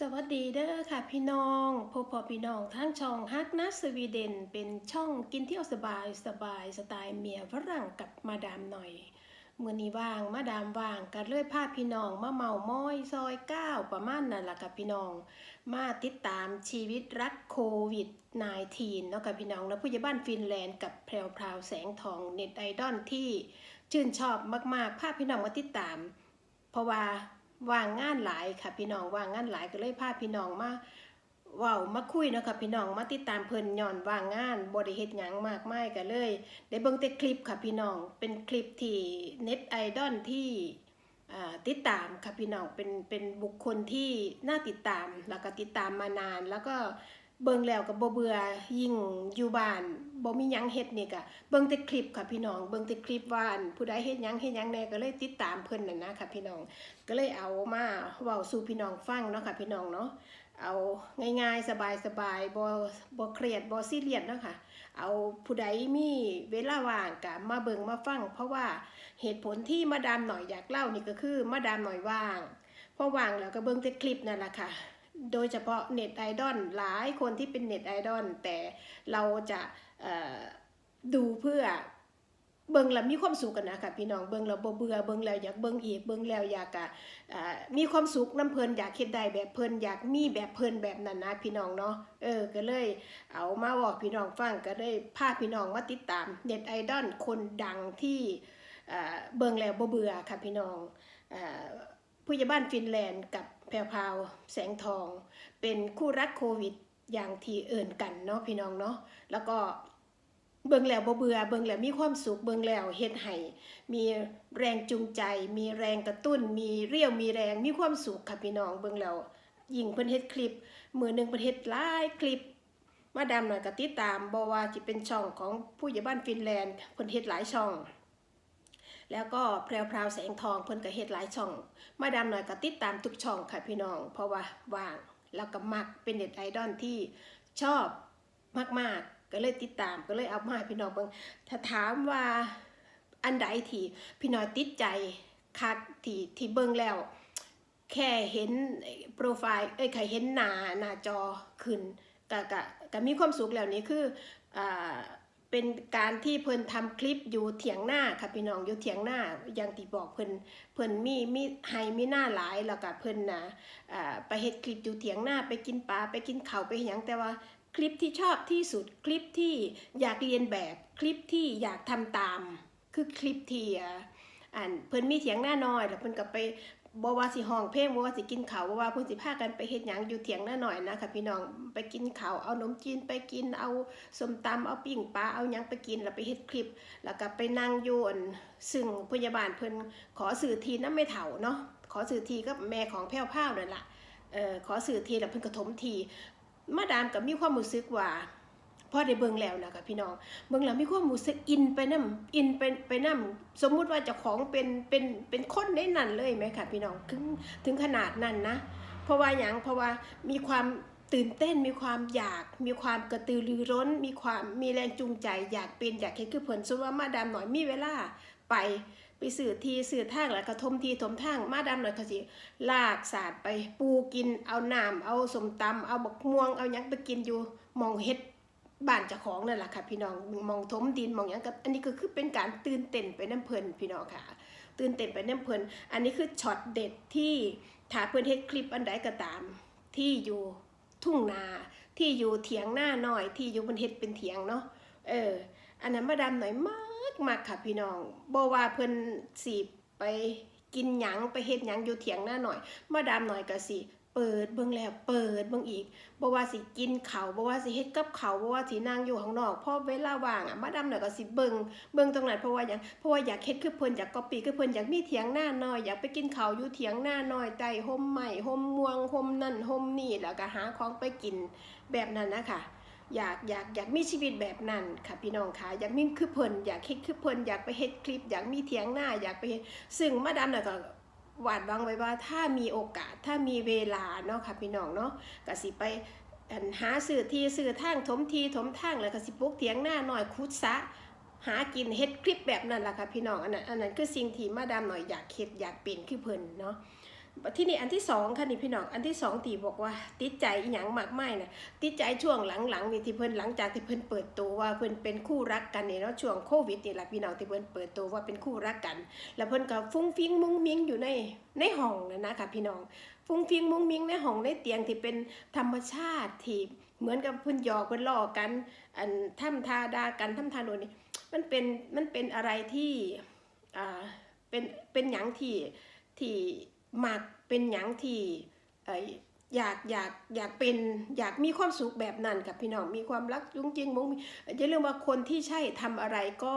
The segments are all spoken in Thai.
สวัสดีเด้อค่ะพี่น้องพบพอพี่น้องทั้งช่องฮักนัสวีเดน เป็นช่องกินเที่ยวสบายสบายสไตล์เมียฝรั่งกับมาดามหน่อยมื่อนี้ว่างมาดามว่างกันเลยพาพี่น้องมาเมาม้อยซอยก้าประมาณนั่นแหละค่ะพี่น้อง มาติดตามชีวิตรักโควิด -19 เนาะค่ะพี่น้องแล้วผู้ใหญ่บ้านฟินแลนด์กับแพรวพราวแสงทองเน็ตไอดอลที่ชื่นชอบมากๆพาพี่น้องมาติดตาม เพราะว่า ว่างงานหลายค่ะพี่น้องว่างงานหลายก็เลยพาพี่น้องมาว้ามาคุยเนาะค่ะพี่น้องมาติดตามเพิ่นย้อนว่างงานบ่ได้เหตุหยังมากมายก็เลยได้เบิ่งแต่คลิปค่ะพี่น้องเป็นคลิปที่เน็ตไอดอลที่อ่าติดตามค่ะพี่น้องเป็นเป็นบุคคลที่น่าติดตาม แล้วก็ติดตามมานานแล้วก็ เบิ่งแล้วก็บ่เบื่อยิ่งอยู่บ้านบ่มีหยังเฮ็ดนี่ก็เบิ่งแต่คลิปค่ะพี่น้อง เบิ่งแต่คลิปว่าอันผู้ใดเฮ็ดหยังเฮ็ดหยังแน่ก็เลยติดตามเพิ่นน่ะนะค่ะพี่น้อง ก็เลยเอามาเว้าสู่พี่น้องฟังเนาะค่ะพี่น้องเนาะ เอาง่ายๆสบายๆบ่บ่เครียดบ่ซีเรียสเนาะค่ะเอาผู้ใดมีเวลาว่างก็มาเบิ่งมาฟัง เพราะว่าเหตุผลที่มาดามหน่อยอยากเล่านี่ก็คือมาดามหน่อยว่างพอว่างแล้วก็เบิ่งแต่คลิปนั่นแหละค่ะ โดยเฉพาะเน็ตไอดอลหลายคนที่เป็นเน็ตไอดอลแต่เราจะดูเพื่อเบิ่งแล้วมีความสุขกันนะค่ะพี่น้องเบิ่งแล้วบ่เบื่อเบิ่งแล้วอยากเบิ่งอีกเบิ่งแล้วอยากอะอ่ามีความสุขน้ำเพลินอยากเฮ็ดได้แบบเพลินอยากมีแบบเพลินแบบนั้นนะพี่น้องเนาะเออก็เลยเอามาบอกพี่น้องฟังก็เลยพาพี่น้องมาติดตามเน็ตไอดอลคนดังที่เบิ่งแล้วบ่เบื่อค่ะพี่น้องผู้ใหญ่บ้านฟินแลนด์กับ แพรวพาวแสงทอง เป็นคู่รักโควิดอย่างที่เอิ่นกันเนาะพี่น้องเนาะแล้วก็เบิ่งแล้วบ่เบื่อเบิ่งแล้วมีความสุขเบิ่งแล้วเฮ็ดให้มีแรงจูงใจ มีแรงกระตุ้น มีเรี่ยวมีแรงมีความสุขค่ะพี่น้องเบิ่งแล้วยิ่งเพิ่นเฮ็ดคลิปมือหนึ่งเพิ่นเฮ็ดหลายคลิป มาดามหน่อยก็ติดตามบ่ว่าสิเป็นช่องของผู้ใหญ่บ้านฟินแลนด์เพิ่นเฮ็ดหลายช่อง แล้วก็แพรวพราวแสงทองเพิ่นก็เฮ็ดหลายช่อง มาดามหน่อยก็ติดตามทุกช่องค่ะพี่น้อง เพราะว่าว่างแล้วก็มักเป็นเน็ตไอดอลที่ชอบมากๆ ก็เลยติดตามก็เลยเอามาให้พี่น้องเบิ่งถ้าถามว่าอันใดที่พี่น้อยติดใจคักที่ที่เบิ่งแล้ว แค่เห็นโปรไฟล์เอ้ยใครเห็นหน้าหน้าจอขึ้นก็ก็ก็มีความสุขแล้วนี่คืออ่า เป็นการที่เพิ่นทำคลิปอยู่เถียงหน้าค่ะพี่น้องอยู่เถียงหน้าอย่างที่บอกเพิ่นเพิ่นมีมีไฮมีหน้าหลายแล้วก็เพิ่นนะอ่าไปเฮ็ดคลิปอยู่เถียงหน้าไปกินปลาไปกินเขาไปหยังแต่ว่าคลิปที่ชอบที่สุดคลิปที่อยากเรียนแบบคลิปที่อยากทำตาม คือคลิปที่อ่าอ่านเพิ่นมีเถียงหน้าน้อยแล้วเพิ่นก็ไป บว่าสิห้องเพลงบว่าสิกินข้าวบว่าเพิ่นสิพากันไปเฮ็ดหยังอยู่เถียงหน้าน้อยนะคะพี่น้องไปกินข้าวเอานมจีนไปกินเอาสมตำเอาปิ้งปลาเอาหยังไปกินแล้วไปเฮ็ดคลิป แล้วก็ไปนั่งอยู่อันซึ่งพยาบาลเพิ่นขอสื่อทีน้ำไม่เฒ่าเนาะขอสื่อทีกับแม่ของแพ้วพราวนั่นล่ะเอ่อขอสื่อทีแล้วเพิ่นก็ถมทีมาดามกับมีความรู้สึกว่า พอได้เบิ่งแล้วนะคะพี่น้องเบิ่งแล้วมีความรู้สึกอินไปนํอินไปไปนํสมมุติว่าเจ้าของเป็นเป็นเป็นคนในนั้นเลยไหมคะพี่น้องถึงถึงขนาดนั้นนะ เพราะว่าหยังเพราะว่ามีความตื่นเต้นมีความอยากมีความกระตือรือร้น มีความมีแรงจูงใจ อยากเป็นอยากเห็นคือเพิ่นสมมุติว่ามาดามหน่อยมีเวลาไปไปสื่อทีสื่อทางแล้วก็ทมทีถมทางมาดามหน่อยเขาสิลากสาดไปปูกินเอาน้ำเอาสมตำเอาบักม่วงเอายังไปกินอยู่มองเฮ็ด บ้านเจ้าของนั่นแหละค่ะพี่น้องมองถมดินมองหยังกับอันนี้ก็คือเป็นการตื่นเต้นไปน้ำเพลินพี่น้องค่ะ ตื่นเต้นไปน้ำเพลินอันนี้คือช็อตเด็ดที่ถ้าเพื่อนเฮ็ดคลิปอันใดก็ตาม ที่อยู่ทุ่งนาที่อยู่เถียงหน้าหน่อย ที่อยู่บนเฮ็ดเป็นเถียงเนาะเออ อันนั้นมาดามหน่อยมากมากค่ะพี่น้องบ่ว่าเพิ่นสิไป กินหยังไปเฮ็ดหยังอยู่เถียงหน้าหน่อย มาดามหน่อยก็สิเปิดเบิ่งแล้วเปิดเบิ่งอีกบ่ว่าสิกินข้าวบ่ว่าสิเฮ็ดกับข้าวบ่ว่าสินั่งอยู่ข้างนอกพอเวลาว่างอะมาดามหน่อยก็สิเบิ่งเบิ่งตรงนั้นเพราะว่าหยังเพราะว่าอยากเฮ็ดคือเพิ่นอยากก๊อปปี้คือเพิ่นอยากมีเถียงหน้าน้อยอยากไปกินข้าวอยู่เถียงหน้าน้อยใต้ห่มไม้ห่มม่วงห่มนั่นห่มนี่แล้วก็หาของไปกินแบบนั้นนะคะ อยากอยากอยากมีชีวิตแบบนั้นค่ะพี่น้องค่ะอยากมีคือเพลินอยากเฮ็ดคือเพลินอยากไปเฮ็ดคลิป อยากมีเถียงหน้าอยากไปเฮ็ดซึ่งมาดามน่ะก็หวาดหวังไว้ว่าถ้ามีโอกาสถ้ามีเวลาเนาะค่ะพี่น้องเนาะก็สิไปหาสื่อทีสื่อทางถมทีถมทางแล้วก็สิปลูกเถียงหน้าหน่อยคุดซะหากินเฮ็ดคลิปแบบนั้นล่ะค่ะพี่น้องอันนั้นอันนั้นคือสิ่งที่มาดามหน่อยอยากเฮ็ดอยากเป็นคือเพิ่นเนาะ ที่นี่อันที่สองค่ะนี่พี่น้องอันที่สองตีบอกว่า ติดใจอหย่างมากไมายนะติดใจช่วงหลังๆนี่ที่เพิ่นหลังจากที่เพิ่นเปิดตัวว่าเพิ่นเป็นคู่รักกันเนี่เนาะช่วงโควิดนี่แหละพี่น้องที่เพิ่นเปิดตัวว่าเป็นคู่รักกัน แล้วเพิ่นก็ฟุ้งฟิ้งมุ้งมิ้งอยู่ในในห้องนะนะคะพี่น้อง ฟุ้งฟิ้งมุ้งมิ้งในห้องในเตียงที่เป็นธรรมชาติที่เหมือนกับเพิ่นหยอกเพิ่นล้อกันอันท่ำทาดากันท่ำทาโดนนี่มันเป็นมันเป็นอะไรที่อ่าเป็นเป็นหยังที่ที่ หมักเป็นหยังที่เอ่อยากอยากอยากเป็นอยากมีความสุขแบบนั้นกับพี่น้องมีความรักจุ้งจริงมงมิ้งอย่าลืมว่าคนที่ใช่ทำอะไรก็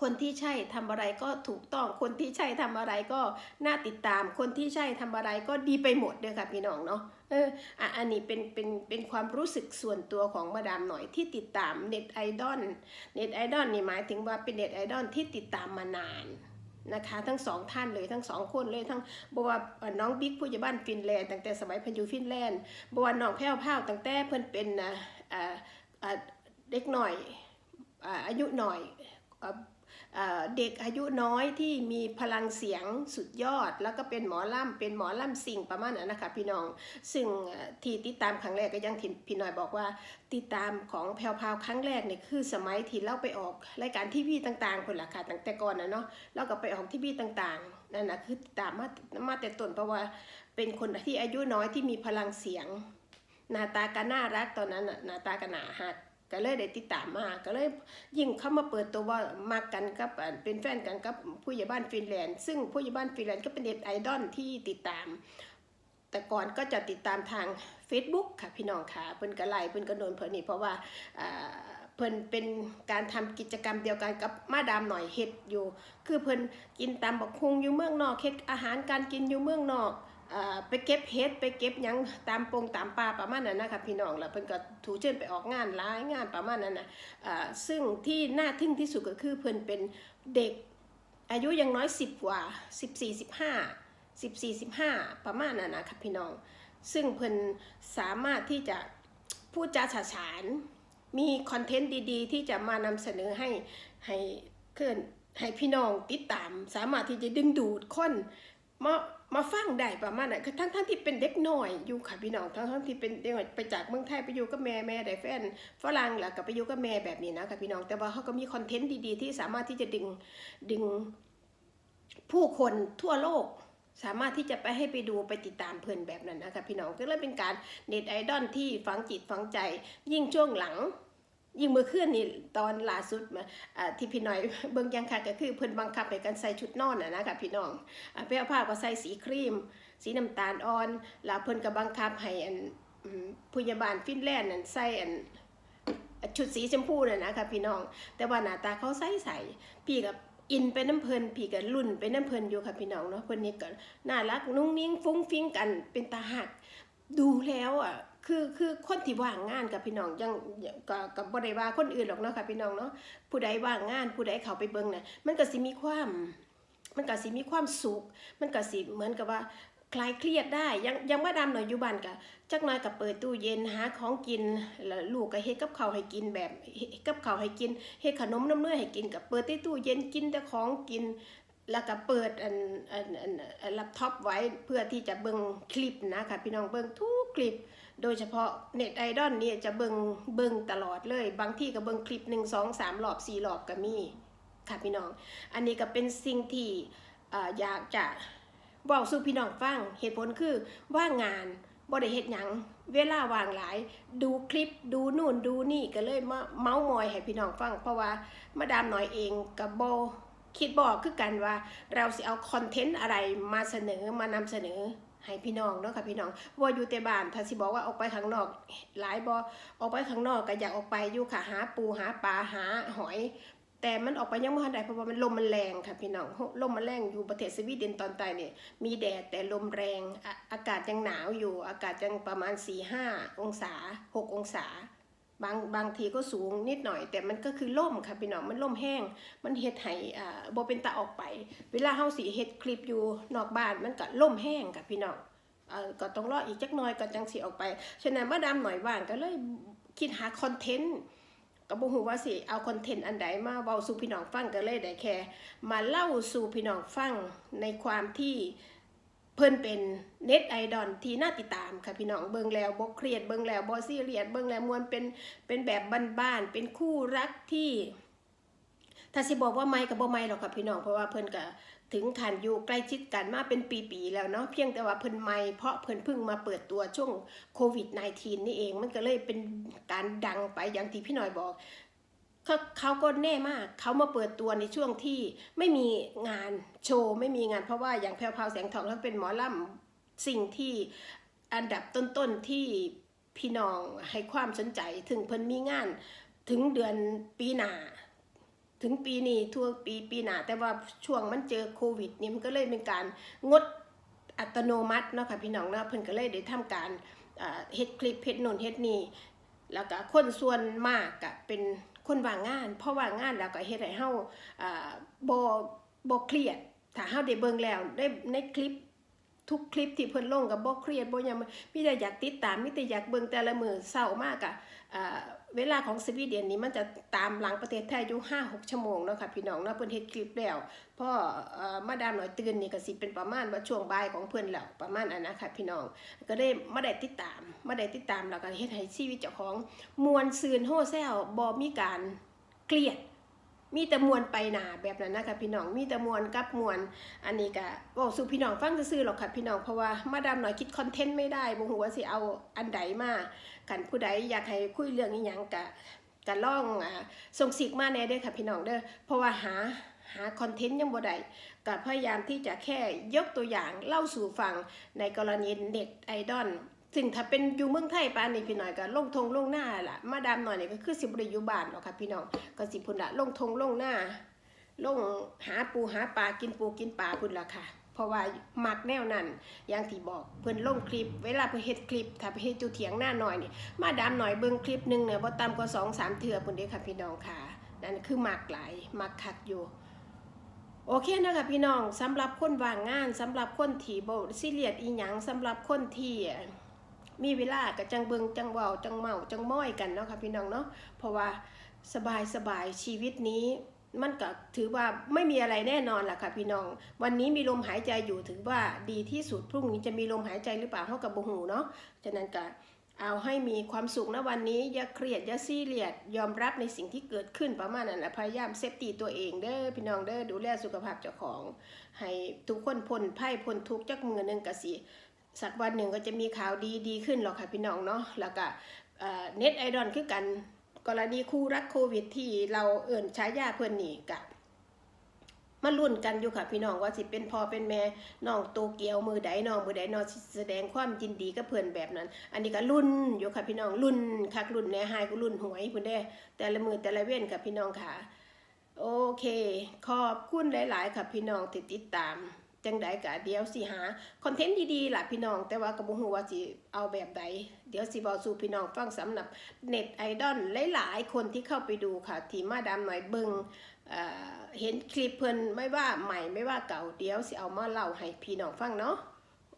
คนที่ใช่ทำอะไรก็ถูกต้องคนที่ใช่ทำอะไรก็น่าติดตาม คนที่ใช่ทำอะไรก็ดีไปหมดเลยค่ะพี่น้องเนาะเอออะอันนี้เป็นเป็นเป็นความรู้สึกส่วนตัวของมาดามหน่อยที่ติดตามเน็ตไอดอลเน็ตไอดอลนี่หมายถึงว่าเป็นเน็ตไอดอลที่ติดตามมานาน นะคะทั้งสองท่านเลยทั้งสองคนเลยทั้งบว่าน้องบิ๊กผู้ใหญ่บ้านฟินแลนด์ตั้งแต่สมัยพันยูฟินแลนด์บว่าน้องแพ้วพ้าวตั้งแต่เพิ่นเป็นนะเด็กหน่อยอายุหน่อย เด็กอายุน้อยที่มีพลังเสียงสุดยอด แล้วก็เป็นหมอล่ำเป็นหมอล่ำสิ่งประมาณนั้นนะคะพี่น้อง ซึ่งที่ติดตามครั้งแรกก็ยังทีพี่น้อยบอกว่า ติดตามของแพรวพาวครั้งแรกเนี่ยคือสมัยที่เราไปออกรายการทีวีต่างๆคนละค่ะตั้งแต่ก่อนนะเนาะเราก็ไปออกทีวีต่างๆนั่นนะคือตามมามาแต่ต้นเพราะว่าเป็นคนที่อายุน้อยที่มีพลังเสียงหน้าตาก็น่ารักตอนนั้นหน้าตาก็น่าฮัก ก็เลยได้ติดตามมาก็เลยยิ่งเข้ามาเปิดตัวว่ามากันกับเป็นแฟนกันกับผู้ใหญ่บ้านฟินแลนด์ ซึ่งผู้ใหญ่บ้านฟินแลนด์ก็เป็นเด็ดไอดอลที่ติดตาม แต่ก่อนก็จะติดตามทาง Facebook ค่ะพี่น้องค่ะเพิ่นก็ไล่เพิ่นก็โดนเพิ่นนี่เพราะว่าเพิ่นเป็นการทำกิจกรรมเดียวกันกับมาดามหน่อยเฮ็ดอยู่ คือเพิ่นกินตามบักฮุงอยู่เมืองนอกเฮ็ดอาหารการกินอยู่เมืองนอก ไปเก็บเฮ็ดไปเก็บยังตามปงตามป่าประมาณนั้นนะคะพี่น้องแล้วเพิ่นก็ถูเชิญไปออกงานหลายงานประมาณนั้นนะซึ่งที่น่าทึ่งที่สุดก็คือเพิ่นเป็นเด็กอายุยังน้อย 10 กว่า 14 15 14 15 ประมาณนั้นนะคะพี่น้อง ซึ่งเพิ่นสามารถที่จะพูดจาฉาฉาน มีคอนเทนต์ดีๆ ที่จะมานำเสนอให้ให้เคลื่อนให้พี่น้องติดตาม สามารถที่จะดึงดูดคนมา มาฟังได้ประมาณนั้นคือทั้งทั้งที่เป็นเด็กน้อยอยู่ค่ะพี่น้องทั้งทั้งที่เป็นเด็กน้อยไปจากเมืองไทยไปอยู่กับแม่แม่ได้แฟนฝรั่งแล้วก็ไปอยู่กับแม่แบบนี้นะค่ะพี่น้องแต่ว่าเขาก็มีคอนเทนต์ดีๆ ที่สามารถที่จะดึงดึงผู้คนทั่วโลกสามารถที่จะไปให้ไปดูไปติดตามเพื่อนแบบนั้นนะคะพี่น้องก็เลยเป็นการเน็ตไอดอลที่ฝังจิตฝังใจยิ่งช่วงหลัง ยิ่งเมื่อคืนนี่ตอนล่าสุดมาที่พี่น้อยเบิ่งยังค่ะก็คือเพิ่นบังคับให้กันใส่ชุดนอนน่ะนะคะพี่น้องอ่าเปรี้ยวผ้าก็ใส่สีครีม สีน้ำตาลอ่อน แล้วเพิ่นก็บังคับให้อันผู้หญ่บ้านฟินแลนด์นั่นใส่อันชุดสีชมพูน่ะนะคะพี่น้อง แต่ว่าหน้าตาเขาใส่ใส่พี่กับอินไปน้ำเพลินพี่กับรุ่นไปน้ำเพลินอยู่ค่ะพี่น้องเนาะเพิ่นนี่ก็น่ารักนุ่งนิ่งฟุ้งฟิ้งกันเป็นตาหักดูแล้วอะ คือคือคนที่ว่างงานกับพี่น้องยังยังก็กับ่ได้ว่าคนอื่นหรอกเนาะค่ะพี่น้องเนาะผู้ใดว่างงานผู้ใดเขาไปเบิ่งน่ะมันก็สิมีความ มันก็สิมีความสุข มันก็สิเหมือนกับว่าคลายเครียดได้ยังยังว่าดำหน่อยอยู่บ้านก็จักน่อยก็เปิดตู้เย็นหาของกินแล้วลูกก็เฮ็ดกับข้าวให้กินแบบเฮ็ดกับข้าวให้กินเฮ็ดขนมน้ำเนื้อให้กินก็เปิดในตู้เย็นกินแต่ของกิน แล้วก็เปิดอันอันอันอันแล็ปท็อปไว้เพื่อที่จะเบิ่งคลิปนะคะพี่น้องเบิ่งทุกคลิป โดยเฉพาะเน็ตไอดอลเนี่ยจะเบิงเบิงตลอดเลย บางที่ก็เบิงคลิปหนึ่งสองสามรอบสี่รอบก็มีค่ะพี่น้อง อันนี้ก็เป็นสิ่งที่ออยากจะบอกสู่พี่น้องฟังเหตุผลคือว่างานบ่ได้เฮ็ดหยังเวลาว่างหลาย ดูคลิปดูนู่นดูนี่ก็เลยมาเมาส์มอยให้พี่น้องฟัง เพราะว่ามาดามน้อยเองกับโบคิดบอกคือกันว่าเราสิเอาคอนเทนต์อะไรมาเสนอมานำเสนอ ให้พี่น้องเนาะค่ะพี่น้องว่าอยู่แต่บ้านถ้าสิบอกว่าออกไปข้างนอก หลายบอออกไปข้างนอกก็อยากออกไปอยู่ค่ะหาปูหาปลาหาหอย แต่มันออกไปยังไม่ทันได้เพราะว่ามันลมมันแรงค่ะพี่น้องลมมันแรงอยู่ประเทศสวีเดนตอนใต้เนี่ยมีแดดแต่ลมแรงออากาศยังหนาวอยู่ อากาศยังประมาณ4 5องศา 6 องศา บางบางทีก็สูงนิดหน่อย แต่มันก็คือล่มค่ะพี่น้องมันล่มแห้ง มันเฮ็ดให้อ่าบ่เป็นตาออกไป เวลาเฮาสิเฮ็ดคลิปอยู่นอกบ้านมันก็ล่มแห้งค่ะพี่น้องเอ่อก็ต้องรออีกจักหน่อยก็จังสิออกไปฉะนั้นมาดามหน่อยว่างก็เลยคิดหาคอนเทนต์ก็บ่ฮู้ว่าสิเอาคอนเทนต์อันใดมาเว้าสู่พี่น้องฟังก็เลยได้แค่มาเล่าสู่พี่น้องฟังในความที่ พิ่นเป็นเน็ตไอดอลที่น่าติดตามค่ะพี่น้องเบิ่งแล้วบ่เครียดเบิ่งแล้วบ่ซีเรียสเบิ่งแล้วมวลเป็นเป็นแบบบ้านๆเป็นคู่รักที่ถ้าสิบอกว่าไม่กับบ่ไม่หรอกค่ะพี่น้องเพราะว่าเพิ่นก็ถึงขันอยู่ใกล้ชิดกันมาเป็นปีๆแล้วเนาะเพียงแต่ว่าเพิ่นไม่เพราะเพิ่นเพิ่งมาเปิดตัวช่วงโควิด -19 นี่เอง มันก็เลยเป็นการดังไปอย่างที่พี่หน่อยบอก เขาเขาก็แน่มากเขามาเปิดตัวในช่วงที่ไม่มีงานโชว์ไม่มีงานเพราะว่าอย่างแพรวพาวแสงทองแล้วเป็นหมอลำสิ่งที่อันดับต้นๆที่พี่น้องให้ความสนใจถึงเพิ่นมีงานถึงเดือนปีหนาถึงปีนี้ทั่วปีปีหนาแต่ว่าช่วงมันเจอโควิดนี่มันก็เลยเป็นการงดอัตโนมัติเนาะค่ะพี่น้องเนาะเพิ่นก็เลยได้ทำการเฮ็ดคลิปเฮ็ดนนเฮ็ดนี่แล้วก็คนส่วนมากก็เป็น คนว่างงานพอว่างงานแล้วก็เฮ็ดให้เฮาอ่าบ่บ่เครียดถ้าเฮาได้เบิ่งแล้วได้ในคลิป ทุกคลิปที่เพิ่นลงก็บ่เครียดบ่ยังมีแต่อยากติดตามมีแต่อยากเบิ่งแต่ละมือเช้ามากอะอ่าเวลาของสวีเดนนี่มันจะตามหลังประเทศไทยอยู่5 6ชั่วโมงเนาะค่ะพี่น้องเนาะเพิ่นเฮ็ดคลิปแล้วพอเอ่อมาดามหน่อยตื่นนี่ก็สิเป็นประมาณว่าช่วงบ่ายของเพิ่นแล้วประมาณอันนะค่ะพี่น้องก็ได้มาได้ติดตามมาได้ติดตามแล้วก็เฮ็ดให้ชีวิตเจ้าของมวลซืนโฮแซลบ่มีการเกลียด มีแต่มวลไปหนาแบบนั้นนะคะพี่น้องมีแต่มวลกับมวลอันนี้ก็บอกสู่พี่น้องฟังซื่อๆหรอกค่ะพี่น้องเพราะว่ามาดามหน่อยคิดคอนเทนต์ไม่ได้บ่ฮู้ว่าสิเอาอันใดมากันผู้ใดอยากให้คุยเรื่องอีหยังกะกะล่องอ่าส่งสิกมาแน่เด้อค่ะพี่น้องเด้อเพราะว่าหาหาคอนเทนต์ยังบ่ได้ก็พยายามที่จะแค่ยกตัวอย่างเล่าสู่ฟังในกรณีเน็ตไอดอล ซึ่งถ้าเป็นอยู่เมืองไทยปานนี้พี่น้อยก็ลงทงลงหน้าล่ะมาดามหน่อยนี่ก็คือสิบ่ได้อยู่บ้านหรอกค่ะพี่น้องก็สิพุ่นละลงทงลงหน้าลงหาปูหาปลากินปูกินปลาพุ่นละค่ะ เพราะว่ามักแนวนั้นอย่างที่บอกเพิ่นลงคลิป เวลาเพิ่นเฮ็ดคลิป ถ้าไปเฮ็ดอยู่เถียงหน้าหน่อยนี่มาดามหน่อยเบิ่งคลิปหนึงเนี่ยบ่ต่ำกว่า2 3เทื่อพุ่นเด้ค่ะพี่น้องค่ะ นั่นคือมักหลายมักคักอยู่โอเคนะคะพี่น้องสำหรับคนว่างงานสำหรับคนที่บ่ซีเรียสอีหยังสำหรับคนที่ มีเวลาก็จังเบิงจังเว้าจังเมาจังม้อยกันเนาะค่ะพี่น้องเนาะเพราะว่าสบายสบายชีวิตนี้มันก็ถือว่าไม่มีอะไรแน่นอนล่ะค่ะพี่น้อง วันนี้มีลมหายใจอยู่ถือว่าดีที่สุดพรุ่งนี้จะมีลมหายใจหรือเปล่าเท่ากับบ่หูเนาะฉะนั้นก็เอาให้มีความสุขนะวันนี้อย่าเครียดอย่าซีเรียสยอมรับในสิ่งที่เกิดขึ้นประมาณนั้นแหละพยายามเซฟตี้ตัวเองเด้อพี่น้องเด้อดูแลสุขภาพเจ้าของ ให้ทุกคนพ้นภัยพ้นทุกข์จากมือหนึงก็สิ สักวันหนึ่งก็จะมีข่าวดีดีขึ้นหรอกค่ะพี่น้องเนาะแล้วก็เน็ตไอดอลคือกันกรณีคู่รักโควิดที่เราเอิ่นใช้ยาเพื่อนนี่กะมาลุ้นกันอยู่ค่ะพี่น้องว่าสิเป็นพ่อเป็นแม่น้องโตเกียวมือใดน้องมือใดน้องแสดงความยินดีกับเพื่อนแบบนั้น อันนี้ก็รุ่นอยู่ค่ะพี่น้องรุ่นคักรุ่นแหน่หายก็รุ่นหวยพุ่นเด้แต่ละมือแต่ละเว้นค่ะพี่น้องค่ะ โอเค ขอบคุณหลาย ๆ ค่ะพี่น้องที่ติดตาม จังใดกะเดี๋ยวสิหาคอนเทนต์ดีๆล่ะพี่น้อง แต่ว่าก็บ่ฮู้ว่าสิเอาแบบใด เดี๋ยวสิบอกสู่พี่น้องฟังสำหรับเน็ตไอดอลหลายๆ คนที่เข้าไปดูค่ะ ที่มาดามหน่อยเบิงเอ่อเห็นคลิปเพิ่นไม่ว่าใหม่ไม่ว่าเก่าเดี๋ยวสิเอามาเล่าให้พี่น้องฟังเนาะ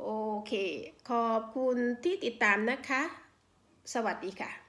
โอเค ขอบคุณที่ติดตามนะคะ สวัสดีค่ะ